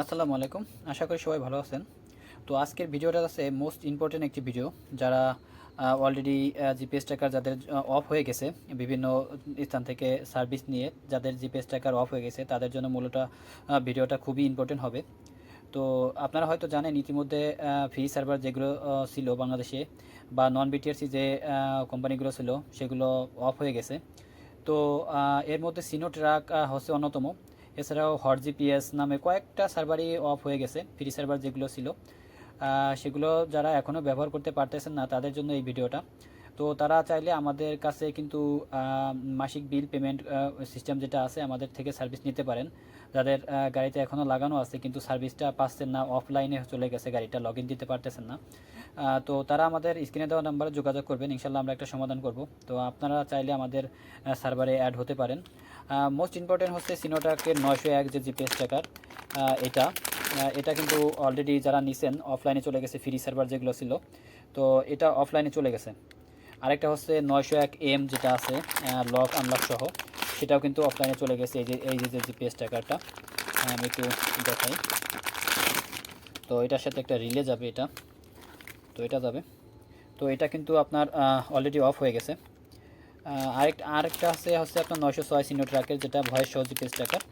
আসসালামু আলাইকুম। আশা করি সবাই ভালো আছেন। তো আজকের ভিডিওটা আছে মোস্ট ইম্পর্টেন্ট একটি ভিডিও। যারা অলরেডি জিপিএস ট্র্যাকার যাদের অফ হয়ে গেছে, বিভিন্ন স্থান থেকে সার্ভিস নিয়ে যাদের জিপিএস ট্র্যাকার অফ হয়ে গেছে, তাদের জন্য মূলত ভিডিওটা খুবই ইম্পর্টেন্ট হবে। তো আপনারা হয়তো জানেন, ইতিমধ্যে ফ্রি সার্ভার যেগুলো ছিল বাংলাদেশে বা নন বিটিআরসি যে কোম্পানিগুলো ছিল, সেগুলো অফ হয়ে গেছে। তো এর মধ্যে সিনো ট্রাক হচ্ছে অন্যতম। এছাড়াও হট জিপিএস নামে কয়েকটা সার্ভারই অফ হয়ে গেছে ফ্রি সার্ভার যেগুলো ছিল। সেগুলো যারা এখনও ব্যবহার করতে পারতেছেন না, তাদের জন্য এই ভিডিওটা। তো তারা চাইলে আমাদের কাছে কিন্তু মাসিক বিল পেমেন্ট সিস্টেম যেটা আছে আমাদের থেকে সার্ভিস নিতে পারেন। যাদের গাড়িতে এখনও লাগানো আছে কিন্তু সার্ভিসটা পাচ্ছেন না অফলাইনে চলে গেছে, গাড়িটা লগ দিতে পারতেছেন না। তো তারা আমাদের স্ক্রিনে দেওয়া নাম্বারে যোগাযোগ করবেন ইনশাল্লাহ আমরা একটা সমাধান করব। তো আপনারা চাইলে আমাদের সার্ভারে অ্যাড হতে পারেন। মোস্ট ইম্পর্টেন্ট হচ্ছে সিনোটাকের নয়শো এক যে জিপিএস ট্র্যাকার এটা। এটা কিন্তু অলরেডি যারা নিছেন অফলাইনে চলে গেছে ফ্রি সার্ভার যেগুলো ছিল। তো এটা অফলাইনে চলে গেছে। আরেকটা হচ্ছে নয়শো এক এম যেটা আছে লক আনলক সহ, সেটাও কিন্তু অফলাইনে চলে গেছে এই যে এই যে জিপিএস ট্র্যাকারটা আমি একটু দেখাই। তো এটার সাথে একটা রিলে যাবে এটা। তো এটা যাবে। তো এটা কিন্তু আপনার অলরেডি অফ হয়ে গেছে। আরেকটা আরেকটা আছে, হচ্ছে আপনার নয়শো ছয় সিনো ট্র্যাকের যেটা ভয়েস সহ জিপিএস ট্র্যাকার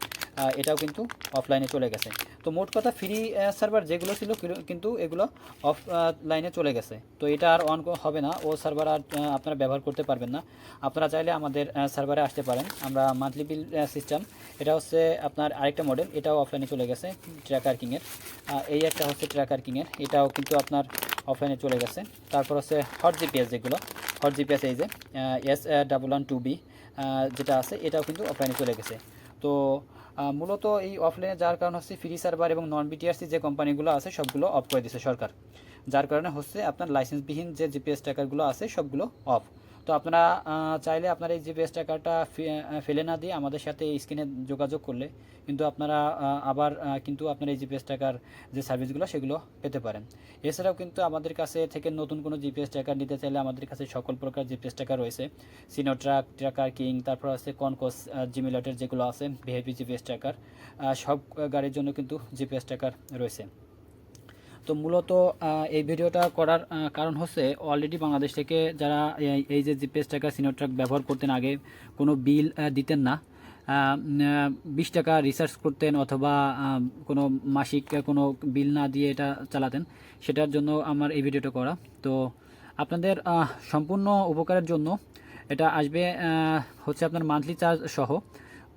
এটাও কিন্তু অফলাইনে চলে গেছে। তো মোট কথা ফ্রি সার্ভার যেগুলো ছিল কিন্তু এগুলো অফ লাইনে চলে গেছে। তো এটা আর অন হবে না। ও সার্ভার আর আপনারা ব্যবহার করতে পারবেন না। আপনারা চাইলে আমাদের সার্ভারে আসতে পারেন। আমরা মান্থলি বিল সিস্টেম এটা হচ্ছে আপনার আরেকটা মডেল এটাও অফলাইনে চলে গেছে ট্র্যাকার কিংয়ের এই একটা হচ্ছে ট্র্যাকার কিংয়ের এটাও কিন্তু আপনার অফলাইনে চলে গেছে। তারপর হচ্ছে হট জিপিএস যেগুলো হট জিপিএস এই যে S double one two B যেটা আছে, এটাও কিন্তু অফলাইনে চলে গেছে। তো মূলত এই অফলাইনে যার কারণ হচ্ছে ফ্রি সার্ভার এবং নন বিটিআরসি যে কোম্পানিগুলো আছে, সবগুলো অফ করে দিয়েছে সরকার। যার কারণে হচ্ছে আপনার লাইসেন্সবিহীন যে জিপিএস ট্র্যাকারগুলো আছে, সবগুলো অফ তো আপনারা চাইলে আপনার এই জিপিএস ট্র্যাকারটা ফেলে না দিয়ে আমাদের সাথে স্ক্রিনে যোগাযোগ করলে কিন্তু আপনারা আবার কিন্তু আপনার এই জিপিএস টাকার যে সার্ভিসগুলো সেগুলো পেতে পারেন। এছাড়াও কিন্তু আমাদের কাছে থেকে নতুন কোনো জিপিএস ট্র্যাকার নিতে চাইলে আমাদের কাছে সকল প্রকার জিপিএস ট্র্যাকার রয়েছে। সিনো ট্রাক ট্র্যাকার কিং তারপর আছে কনকোস জিমিলটের যেগুলো আছে ভিআইপি জিপিএস ট্র্যাকার সব গাড়ির জন্য কিন্তু জিপিএস ট্র্যাকার রয়েছে। তো মূলত এই ভিডিওটা করার কারণ হচ্ছে অলরেডি বাংলাদেশ থেকে যারা এই- যে জিপিএস ট্র্যাকার সিনোট্রাক ব্যবহার করতেন আগে, কোনো বিল দিতেন না। বিশ টাকা রিসার্চ করতেন অথবা কোনো মাসিক কোনো বিল না দিয়ে এটা চালাতেন, সেটার জন্য আমার এই ভিডিওটা করা। তো আপনাদের সম্পূর্ণ উপকারের জন্য এটা আসবে হচ্ছে আপনার মান্থলি চার্জ সহ।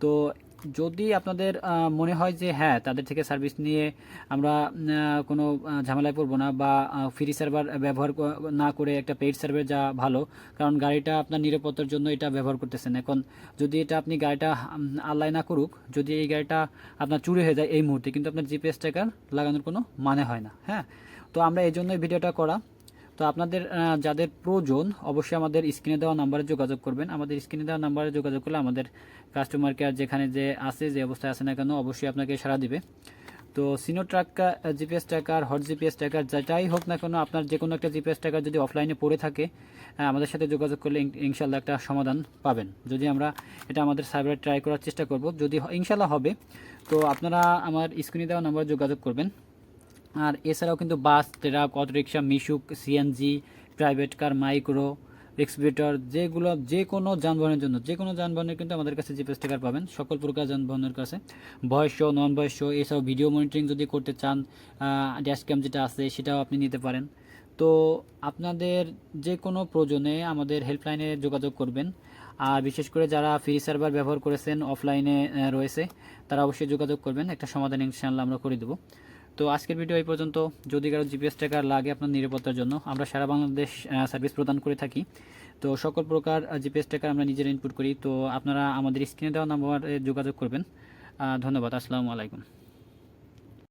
তো যদি আপনাদের মনে হয় যে হ্যাঁ তাদের থেকে সার্ভিস নিয়ে আমরা কোনো ঝামেলায় পড়ব না বা ফ্রি সার্ভার ব্যবহার না করে একটা পেইড সার্ভার যা ভালো, কারণ গাড়িটা আপনার নিরাপত্তার জন্য এটা ব্যবহার করতেছেন। এখন যদি এটা আপনি গাড়িটা আল্লাহ না করুক, যদি এই গাড়িটা আপনার চুরি হয়ে যায় এই মুহূর্তে, কিন্তু আপনার জিপিএস ট্র্যাকার লাগানোর কোনো মানে হয় না হ্যাঁ? তো আমরা এই জন্যই ভিডিওটা করা। তো আপনাদের যাদের প্রয়োজন, অবশ্যই আমাদের স্ক্রিনে দেওয়া নাম্বারে যোগাযোগ করবেন। আমাদের স্ক্রিনে দেওয়া নাম্বারে যোগাযোগ করলে আমাদের কাস্টমার কেয়ার যেখানে যে আছে, যে অবস্থায় আছে না কেন, অবশ্যই আপনাকে সাড়া দিবে। তো Sinotrack GPS tracker hot GPS tracker যেটাই হোক না কেন, আপনার যে কোনো একটা জিপিএস ট্র্যাকার যদি অফলাইনে পড়ে থাকে আমাদের সাথে যোগাযোগ করলে ইনশাল্লাহ একটা সমাধান পাবেন। যদি আমরা এটা আমাদের সার্ভারে ট্রাই করার চেষ্টা করব, যদি ইনশাল্লাহ হবে, তো আপনারা আমার স্ক্রিনে দেওয়া নাম্বারে যোগাযোগ করবেন। আর এছাড়াও কিন্তু bus, truck, auto rickshaw, Mishuk, CNG, private car, micro এক্সপিরেটর যেগুলো যে কোনো যানবাহনের জন্য যে কোনো যানবাহনের কিন্তু আমাদের কাছে জিপিএস স্টিকার পাবেন, সকল প্রকার যানবাহনের কাছে। Voice show non voice show এছাড়াও ভিডিও মনিটরিং যদি করতে চান ড্যাশ ক্যাম যেটা আছে, সেটাও আপনি নিতে পারেন। তো আপনাদের যে কোনো প্রয়োজনে আমাদের হেল্পলাইনে যোগাযোগ করবেন। আর বিশেষ করে যারা ফ্রি সার্ভার ব্যবহার করেছেন অফলাইনে রয়েছে, তারা অবশ্যই যোগাযোগ করবেন। একটা সমাধান ইনশাআল্লাহ আমরা করে দেবো। তো আজকের ভিডিও এই পর্যন্ত। যদি কারও জিপিএস ট্র্যাকার লাগে আপনার নিরাপত্তার জন্য, আমরা সারা বাংলাদেশ সার্ভিস প্রদান করে থাকি। তো সকল প্রকার জিপিএস ট্র্যাকার আমরা নিজেরা ইনপুট করি। তো আপনারা আমাদের স্ক্রিনে দেওয়া নাম্বারে যোগাযোগ করবেন। ধন্যবাদ, আসসালামু আলাইকুম।